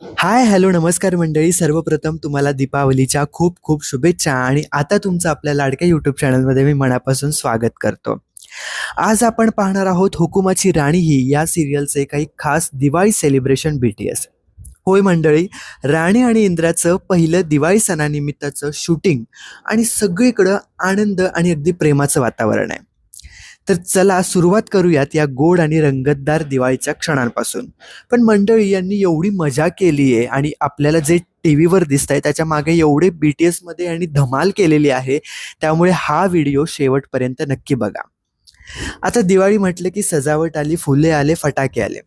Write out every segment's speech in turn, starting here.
Hi hello नमस्कार मंडळी. सर्वप्रथम तुम्हाला दीपावलीच्या खूप खूप शुभेच्छा आणि आता तुमचं आपल्या लाडक्या यूट्यूब चॅनलमध्ये मी मनापासून स्वागत करतो. आज आपण पाहणार आहोत हुकुमाची राणी ही या सिरियलचे काही खास दिवाळी सेलिब्रेशन बीटीएस होय मंडळी राणी आणि इंद्राचं पहिलं दिवाळी सणानिमित्ताचं शूटिंग आणि सगळीकडं आनंद आणि अगदी प्रेमाचं वातावरण आहे. तर चला सुरुवात करूयात या गोड आणि रंगतदार दिवाळीच्या क्षणांपासून. पण मंडळी यांनी एवढी मजा केली आहे आणि आपल्याला जे टी व्हीवर दिसत आहे त्याच्यामागे एवढे बी टी एसमध्ये आणि धमाल केलेली आहे त्यामुळे हा व्हिडिओ शेवटपर्यंत नक्की बघा. आता दिवाळी म्हटलं की सजावट आली फुले आले फटाके आले.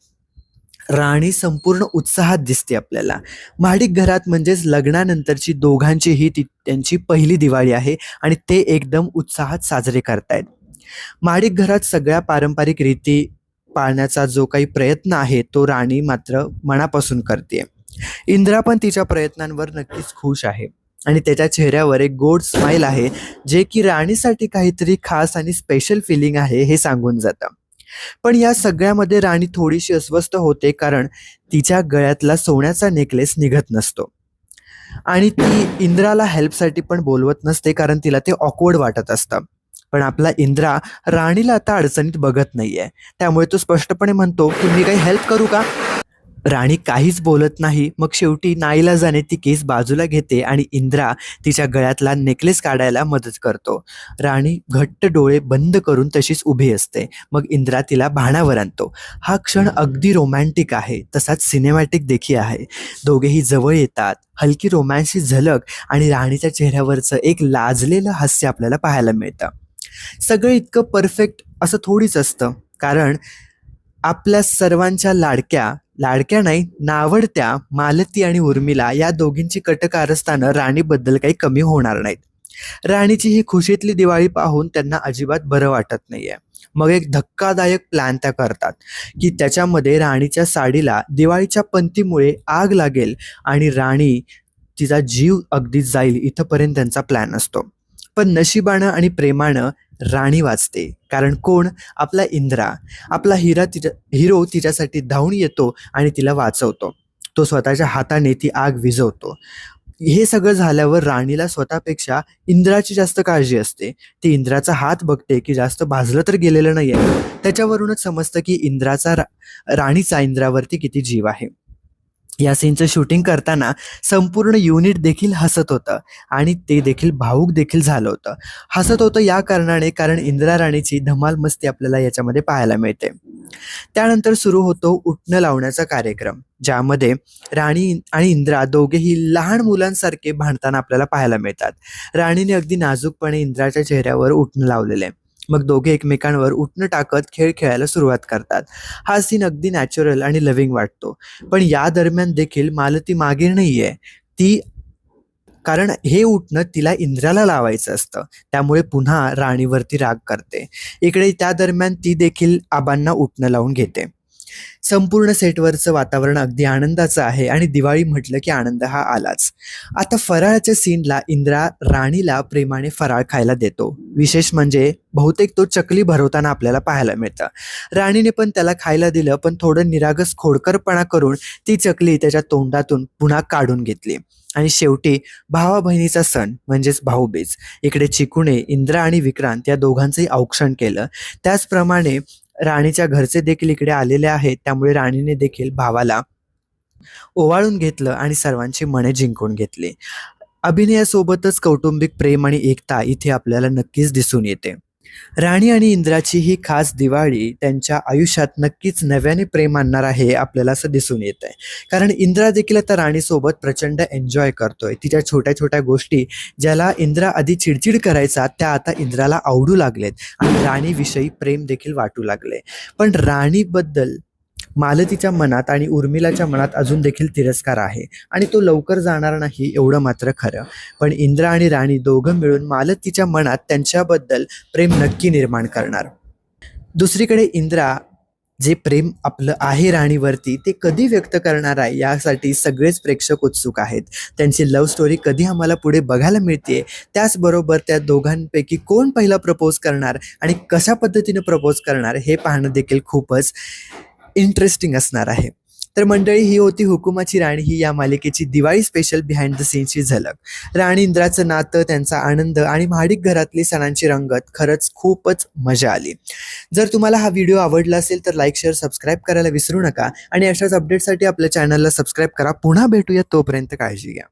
राणी संपूर्ण उत्साहात दिसते आपल्याला. महाडिक घरात म्हणजेच लग्नानंतरची दोघांची ही ती त्यांची पहिली दिवाळी आहे आणि ते एकदम उत्साहात साजरे करतायत. माडिक घरात सगळ्या पारंपरिक रीती पाळण्याचा जो काही प्रयत्न आहे तो राणी मात्र मनापासून करते. इंद्रा पण तिच्या प्रयत्नांवर नक्कीच खुश आहे. आणि त्याच्या चेहऱ्यावर एक गोड स्माइल आहे जे की राणीसाठी काहीतरी खास आणि स्पेशल फिलिंग आहे हे सांगून जातं. पण या सगळ्यामध्ये राणी थोडीशी अस्वस्थ होते कारण तिच्या गळ्यातला सोन्याचा नेकलेस निघत नसतो. आणि ती इंद्राला हेल्पसाठी पण बोलवत नसते कारण तिला ते ऑकवर्ड वाटत असतं. पण आपला इंद्रा राणीला आता अडचणीत बघत नाहीये. त्यामुळे तो स्पष्टपणे म्हणतो की मी काही हेल्प करू का? राणी काहीच बोलत नाही. मग शेवटी नाईलाजाने ती केस बाजूला घेते आणि इंद्रा तिच्या गळ्यातला नेकलेस काढायला मदत करतो. राणी घट्ट डोळे बंद करून तशीच उभी असते. मग इंद्रा तिला भाणावर आणतो. हा क्षण अगदी रोमॅन्टिक आहे. तसाच सिनेमॅटिक देखील आहे. दोघेही जवळ येतात. हलकी रोमॅन्सची झलक आणि राणीच्या चेहऱ्यावरचं एक लाजलेलं हास्य आपल्याला पाहायला मिळतं. सगळं इतकं परफेक्ट असं थोडीच असतं. कारण आपल्या सर्वांच्या लाडक्या लाडक्या नाही नावडत्या मालती आणि उर्मिला या दोघींची कटकारस्थानं राणीबद्दल काही कमी होणार नाहीत. राणीची ही खुशीतली दिवाळी पाहून त्यांना अजिबात बरं वाटत नाहीये. मग एक धक्कादायक प्लॅन त्या करतात की त्याच्यामध्ये राणीच्या साडीला दिवाळीच्या पंथीमुळे आग लागेल आणि राणी तिचा जीव अगदी जाईल इथंपर्यंत त्यांचा प्लॅन असतो. पण नशिबानं आणि प्रेमानं राणी वाचते. कारण कोण? आपला इंद्रा. आपला हिरा तिच्या हिरो तिच्यासाठी धावून येतो आणि तिला वाचवतो. तो स्वतःच्या हाताने ती आग विझवतो. हे सगळं झाल्यावर राणीला स्वतःपेक्षा इंद्राची जास्त काळजी असते. ती इंद्राचा हात बघते की जास्त भाजलं तर गेलेलं नाहीये. त्याच्यावरूनच समजतं की इंद्राचा रा- राणीचा इंद्रावरती किती जीव आहे. या सीनचं शूटिंग करताना संपूर्ण युनिट देखील हसत होतं आणि ते देखील भाऊक देखील झालं होतं. हसत होतं या कारणाने कारण इंदिरा राणीची धमाल मस्ती आपल्याला याच्यामध्ये पाहायला मिळते. त्यानंतर सुरू होतो उठणं लावण्याचा कार्यक्रम ज्यामध्ये राणी आणि इंद्रा दोघेही लहान मुलांसारखे भांडताना आपल्याला पाहायला मिळतात. राणीने अगदी नाजूकपणे इंद्राच्या चेहऱ्यावर उठणं लावलेले मग दोघे एकमेकांवर उठणं टाकत खेळ खेळायला सुरुवात करतात. हा सीन अगदी नॅचरल आणि लव्हिंग वाटतो. पण या दरम्यान देखील मालती मागे नाहीये. ती कारण हे उठणं तिला इंद्राला लावायचं असतं. त्यामुळे पुन्हा राणीवरती राग करते. इकडे त्या दरम्यान ती देखील आबांना उठणं लावून घेते. संपूर्ण सेटवरचं वातावरण अगदी आनंदाचं आहे. आणि दिवाळी म्हटलं की आनंद हा आलाच. आता फराळाच्या सीनला इंद्रा राणीला प्रेमाने फराळ खायला देतो. विशेष म्हणजे बहुतेक तो चकली भरवताना आपल्याला पाहायला मिळतं. राणीने पण त्याला खायला दिलं पण थोडं निरागस खोडकरपणा करून ती चकली त्याच्या तोंडातून पुन्हा काढून घेतली. आणि शेवटी भावा बहिणीचा सण म्हणजेच भाऊबीज. इकडे चिकूने इंद्रा आणि विक्रांत या दोघांचंही औक्षण केलं. त्याचप्रमाणे राणीच्या घरचे देखील इकडे आलेले आहेत त्यामुळे राणीने देखील भावाला ओवाळून घेतलं आणि सर्वांची मने जिंकून घेतली. अभिनयासोबतच कौटुंबिक प्रेम आणि एकता इथे आपल्याला नक्कीच दिसून येते. राणी आणि इंद्राची ही खास दिवाळी त्यांच्या आयुष्यात नक्कीच नव्याने प्रेम आणणार आहे आपल्याला असं दिसून येत आहे कारण इंद्रा देखील आता राणीसोबत प्रचंड एन्जॉय करतोय. तिच्या छोट्या छोट्या गोष्टी ज्याला इंद्रा आधी चिडचिड करायचा त्या आता इंद्राला आवडू लागलेत आणि राणीविषयी प्रेम देखील वाटू लागले पण राणीबद्दल मालतीच्या मनात आणि उर्मिलाच्या मनात अजून देखील तिरस्कार आहे आणि तो लवकर जाणार नाही एवढं मात्र खरं. पण इंद्र आणि राणी दोघं मिळून मालतीच्या मनात त्यांच्याबद्दल प्रेम नक्की निर्माण करणार. दुसरीकडे इंद्रा जे प्रेम आपलं आहे राणीवरती ते कधी व्यक्त करणार आहे यासाठी सगळेच प्रेक्षक उत्सुक आहेत. त्यांची लव्ह स्टोरी कधी आम्हाला पुढे बघायला मिळते त्याचबरोबर त्या दोघांपैकी कोण पहिला प्रपोज करणार आणि कशा पद्धतीने प्रपोज करणार हे पाहणं देखील खूपच इंटरेस्टिंग असणार आहे. तर मंडळी ही होती हुकुमाची राणी. ही या मालिकेची दिवाळी स्पेशल बिहाइंड द सीनची झलक. राणी इंद्राचं नातं त्यांचा आनंद आणि महाडिक घरातली सणांची रंगत खरंच खूपच मजा आली. जर तुम्हाला हा व्हिडिओ आवडला असेल तर लाईक शेअर सबस्क्राईब करायला विसरू नका. आणि अशाच अपडेटसाठी आपल्या चॅनलला सबस्क्राईब करा. पुन्हा भेटूया तोपर्यंत काळजी घ्या.